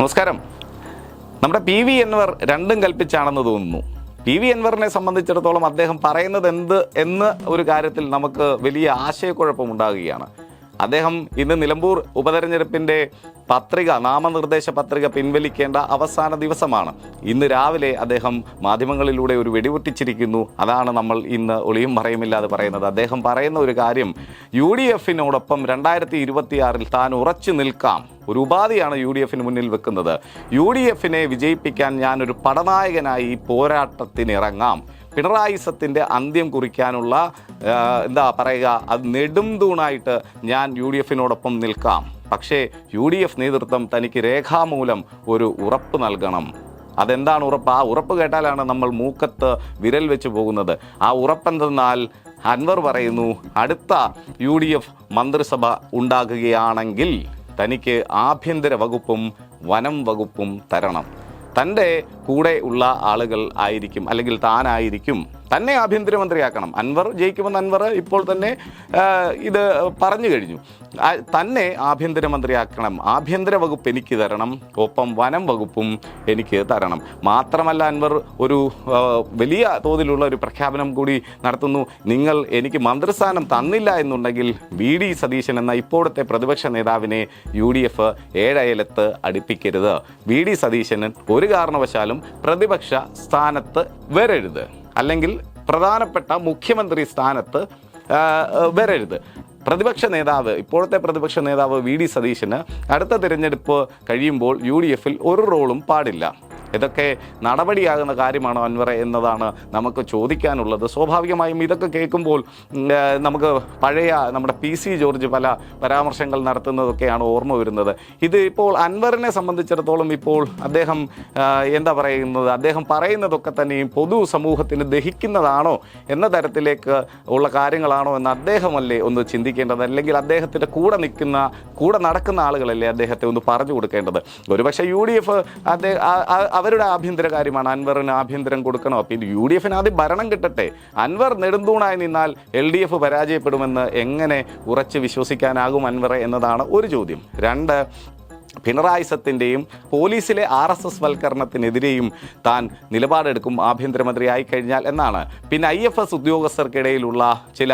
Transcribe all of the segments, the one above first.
നമസ്കാരം. നമ്മുടെ P V Enver രണ്ടും കൽപ്പിച്ചാണെന്ന് തോന്നുന്നു. പി വി എൻവറിനെ സംബന്ധിച്ചിടത്തോളം അദ്ദേഹം പറയുന്നത് എന്ത് എന്ന് ഒരു കാര്യത്തിൽ നമുക്ക് വലിയ ആശയക്കുഴപ്പമുണ്ടാകുകയാണ്. അദ്ദേഹം ഇന്ന് നിലമ്പൂർ ഉപതെരഞ്ഞെടുപ്പിന്റെ പത്രിക നാമനിർദ്ദേശ പത്രിക പിൻവലിക്കേണ്ട അവസാന ദിവസമാണ്. ഇന്ന് രാവിലെ അദ്ദേഹം മാധ്യമങ്ങളിലൂടെ ഒരു വെടിപൊട്ടിച്ചിരിക്കുന്നു. അതാണ് നമ്മൾ ഇന്ന് ഒളിയും മറയുമില്ലാതെ പറയുന്നത്. അദ്ദേഹം പറയുന്ന ഒരു കാര്യം യു ഡി എഫിനോടൊപ്പം രണ്ടായിരത്തി ഇരുപത്തിയാറിൽ താൻ ഉറച്ചു നിൽക്കാം. ഒരു ഉപാധിയാണ് യു ഡി എഫിന് മുന്നിൽ വെക്കുന്നത്. യു ഡി എഫിനെ വിജയിപ്പിക്കാൻ ഞാനൊരു പടനായകനായി പോരാട്ടത്തിനിറങ്ങാം പിണറായിസത്തിന്റെ അന്ത്യം കുറിക്കാനുള്ള എന്താ പറയുക അത് നെടും തൂണായിട്ട് ഞാൻ യു ഡി എഫിനോടൊപ്പം നിൽക്കാം. പക്ഷേ യു ഡി എഫ് നേതൃത്വം തനിക്ക് രേഖാമൂലം ഒരു ഉറപ്പ് നൽകണം. അതെന്താണ് ഉറപ്പ്? ആ ഉറപ്പ് കേട്ടാലാണ് നമ്മൾ മൂക്കത്ത് വിരൽ വെച്ച് പോകുന്നത്. ആ ഉറപ്പെന്തെന്നാൽ അൻവർ പറയുന്നു അടുത്ത യു ഡി എഫ് മന്ത്രിസഭ ഉണ്ടാകുകയാണെങ്കിൽ തനിക്ക് ആഭ്യന്തര വകുപ്പും വനം വകുപ്പും തരണം. തന്റെ കൂടെ ഉള്ള ആളുകൾ ആയിരിക്കും അല്ലെങ്കിൽ താനായിരിക്കും തന്നെ ആഭ്യന്തരമന്ത്രിയാക്കണം. അൻവർ ജയിക്കുമെന്ന് അൻവർ ഇപ്പോൾ തന്നെ ഇത് പറഞ്ഞു കഴിഞ്ഞു. തന്നെ ആഭ്യന്തരമന്ത്രിയാക്കണം. ആഭ്യന്തര വകുപ്പ് എനിക്ക് തരണം ഒപ്പം വനം വകുപ്പും എനിക്ക് തരണം. മാത്രമല്ല അൻവർ ഒരു വലിയ തോതിലുള്ള ഒരു പ്രഖ്യാപനം കൂടി നടത്തുന്നു. നിങ്ങൾ എനിക്ക് മന്ത്രിസ്ഥാനം തന്നില്ല എന്നുണ്ടെങ്കിൽ വി ഡി സതീശൻ എന്ന ഇപ്പോഴത്തെ പ്രതിപക്ഷ നേതാവിനെ യു ഡി എഫ് ഏഴയലത്ത് അടുപ്പിക്കരുത്. വി ഡി സതീശന് ഒരു കാരണവശാലും പ്രതിപക്ഷ സ്ഥാനത്ത് വരരുത്. അല്ലെങ്കിൽ പ്രധാനപ്പെട്ട മുഖ്യമന്ത്രി സ്ഥാനത്ത് വരരുത്. പ്രതിപക്ഷ നേതാവ് ഇപ്പോഴത്തെ പ്രതിപക്ഷ നേതാവ് വി ഡി സതീശന് അടുത്ത തിരഞ്ഞെടുപ്പ് കഴിയുമ്പോൾ യു ഡി എഫിൽ ഒരു റോളും പാടില്ല. ഇതൊക്കെ നടപടിയാകുന്ന കാര്യമാണോ അൻവറെ എന്നതാണ് നമുക്ക് ചോദിക്കാനുള്ളത്. സ്വാഭാവികമായും ഇതൊക്കെ കേൾക്കുമ്പോൾ നമുക്ക് പഴയ നമ്മുടെ പി സി ജോർജ് പല പരാമർശങ്ങൾ നടത്തുന്നതൊക്കെയാണ് ഓർമ്മ വരുന്നത്. ഇത് ഇപ്പോൾ അൻവറിനെ സംബന്ധിച്ചിടത്തോളം ഇപ്പോൾ അദ്ദേഹം എന്താ പറയുന്നത്? അദ്ദേഹം പറയുന്നതൊക്കെ തന്നെയും പൊതു സമൂഹത്തിന് ദഹിക്കുന്നതാണോ എന്ന തരത്തിലേക്ക് ഉള്ള കാര്യങ്ങളാണോ എന്ന് അദ്ദേഹമല്ലേ ഒന്ന് ചിന്തിക്കേണ്ടത്? അല്ലെങ്കിൽ അദ്ദേഹത്തിന്റെ കൂടെ നിൽക്കുന്ന കൂടെ നടക്കുന്ന ആളുകളല്ലേ അദ്ദേഹത്തെ ഒന്ന് പറഞ്ഞു കൊടുക്കേണ്ടത്? ഒരുപക്ഷെ യു ഡി എഫ് അദ്ദേഹം അവരുടെ ആഭ്യന്തര കാര്യമാണ്. അൻവറിന് ആഭ്യന്തരം കൊടുക്കണോ. പിന്നെ യു ഡി എഫിന് ആദ്യം ഭരണം കിട്ടട്ടെ. അൻവർ നെടുന്തൂണായി നിന്നാൽ എൽ ഡി എഫ് പരാജയപ്പെടുമെന്ന് എങ്ങനെ ഉറച്ച് വിശ്വസിക്കാനാകും അൻവറെ എന്നതാണ് ഒരു ചോദ്യം. രണ്ട് പിണറായിസത്തിന്റെയും പോലീസിലെ ആർ എസ് എസ് വൽക്കരണത്തിനെതിരെയും താൻ നിലപാടെടുക്കും ആഭ്യന്തരമന്ത്രി ആയിക്കഴിഞ്ഞാൽ എന്നാണ്. പിന്നെ ഐ എഫ് എസ് ഉദ്യോഗസ്ഥർക്കിടയിലുള്ള ചില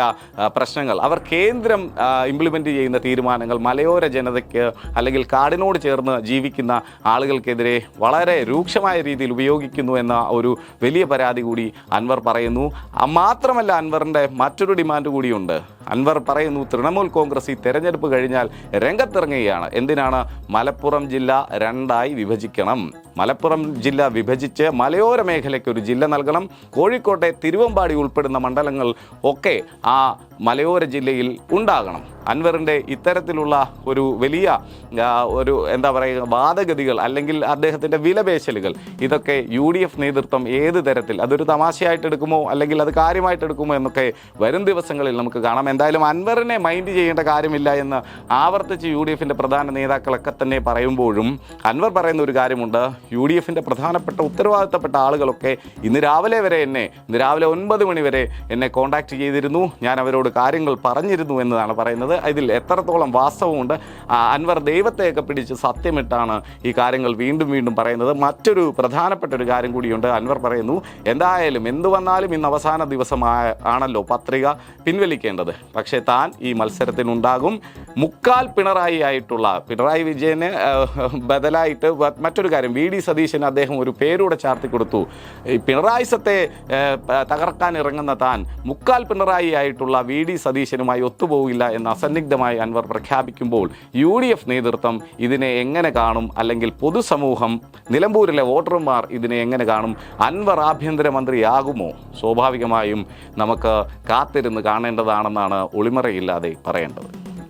പ്രശ്നങ്ങൾ. അവർ കേന്ദ്രം ഇംപ്ലിമെന്റ് ചെയ്യുന്ന തീരുമാനങ്ങൾ മലയോര ജനതയ്ക്ക് അല്ലെങ്കിൽ കാടിനോട് ചേർന്ന് ജീവിക്കുന്ന ആളുകൾക്കെതിരെ വളരെ രൂക്ഷമായ രീതിയിൽ ഉപയോഗിക്കുന്നു എന്ന ഒരു വലിയ പരാതി കൂടി അൻവർ പറയുന്നു. മാത്രമല്ല അൻവറിന്റെ മറ്റൊരു ഡിമാൻഡ് കൂടിയുണ്ട്. അൻവർ പറയുന്നു തൃണമൂൽ കോൺഗ്രസ് ഈ തെരഞ്ഞെടുപ്പ് കഴിഞ്ഞാൽ രംഗത്തിറങ്ങുകയാണ്. എന്തിനാണ് മലപ്പുറം ജില്ല രണ്ടായി വിഭജിക്കണം. മലപ്പുറം ജില്ല വിഭജിച്ച് മലയോര മേഖലയ്ക്ക് ഒരു ജില്ല നൽകണം. കോഴിക്കോട്ടെ തിരുവമ്പാടി ഉൾപ്പെടുന്ന മണ്ഡലങ്ങൾ ഒക്കെ ആ മലയോര ജില്ലയിൽ ഉണ്ടാകണം. അൻവറിന്റെ ഇത്തരത്തിലുള്ള ഒരു വലിയ ഒരു എന്താ പറയുക വാദഗതികൾ അല്ലെങ്കിൽ അദ്ദേഹത്തിന്റെ വിലപേശലുകൾ ഇതൊക്കെ യു ഡി എഫ് നേതൃത്വം ഏത് തരത്തിൽ അതൊരു തമാശയായിട്ട് എടുക്കുമോ അല്ലെങ്കിൽ അത് കാര്യമായിട്ട് എടുക്കുമോ എന്നൊക്കെ വരും ദിവസങ്ങളിൽ നമുക്ക് കാണാം. എന്തായാലും അൻവറിനെ മൈൻഡ് ചെയ്യേണ്ട കാര്യമില്ല എന്ന് ആവർത്തിച്ച് യു ഡി എഫിന്റെ പ്രധാന നേതാക്കളൊക്കെ തന്നെ പറയുമ്പോഴും അൻവർ പറയുന്ന ഒരു കാര്യമുണ്ട്. യു ഡി എഫിന്റെ പ്രധാനപ്പെട്ട ഉത്തരവാദിത്തപ്പെട്ട ആളുകളൊക്കെ ഇന്ന് രാവിലെ വരെ എന്നെ ഇന്ന് രാവിലെ ഒൻപത് മണി വരെ എന്നെ കോൺടാക്ട് ചെയ്തിരുന്നു. ഞാൻ അവരോട് കാര്യങ്ങൾ പറഞ്ഞിരുന്നു എന്നതാണ് പറയുന്നത്. ഇതിൽ എത്രത്തോളം വാസ്തവമുണ്ട്? അൻവർ ദൈവത്തെയൊക്കെ പിടിച്ച് സത്യമിട്ടാണ് ഈ കാര്യങ്ങൾ വീണ്ടും വീണ്ടും പറയുന്നത്. മറ്റൊരു പ്രധാനപ്പെട്ട ഒരു കാര്യം കൂടിയുണ്ട്. അൻവർ പറയുന്നു എന്തായാലും എന്തു വന്നാലും ഇന്ന് അവസാന ദിവസമായ ആണല്ലോ പത്രിക പിൻവലിക്കേണ്ടത്. പക്ഷേ താൻ ഈ മത്സരത്തിനുണ്ടാകും. മുക്കാൽ പിണറായി ആയിട്ടുള്ള പിണറായി വിജയന് ബദലായിട്ട് മറ്റൊരു കാര്യം വി ഡി സതീശന് അദ്ദേഹം ഒരു പേരൂടെ ചാർത്തി കൊടുത്തു. ഈ പിണറായിസത്തെ തകർക്കാൻ ഇറങ്ങുന്ന താൻ മുക്കാൽ പിണറായി ആയിട്ടുള്ള വി ഡി സതീശനുമായി ഒത്തുപോകില്ല എന്ന് അസന്നിഗ്ധമായി അൻവർ പ്രഖ്യാപിക്കുമ്പോൾ യു ഡി എഫ് നേതൃത്വം ഇതിനെ എങ്ങനെ കാണും? അല്ലെങ്കിൽ പൊതുസമൂഹം നിലമ്പൂരിലെ വോട്ടർമാർ ഇതിനെ എങ്ങനെ കാണും? അൻവർ ആഭ്യന്തരമന്ത്രിയാകുമോ? സ്വാഭാവികമായും നമുക്ക് കാത്തിരുന്ന് കാണേണ്ടതാണെന്നാണ് ഒളിമറയില്ലാതെ പറയേണ്ടത്.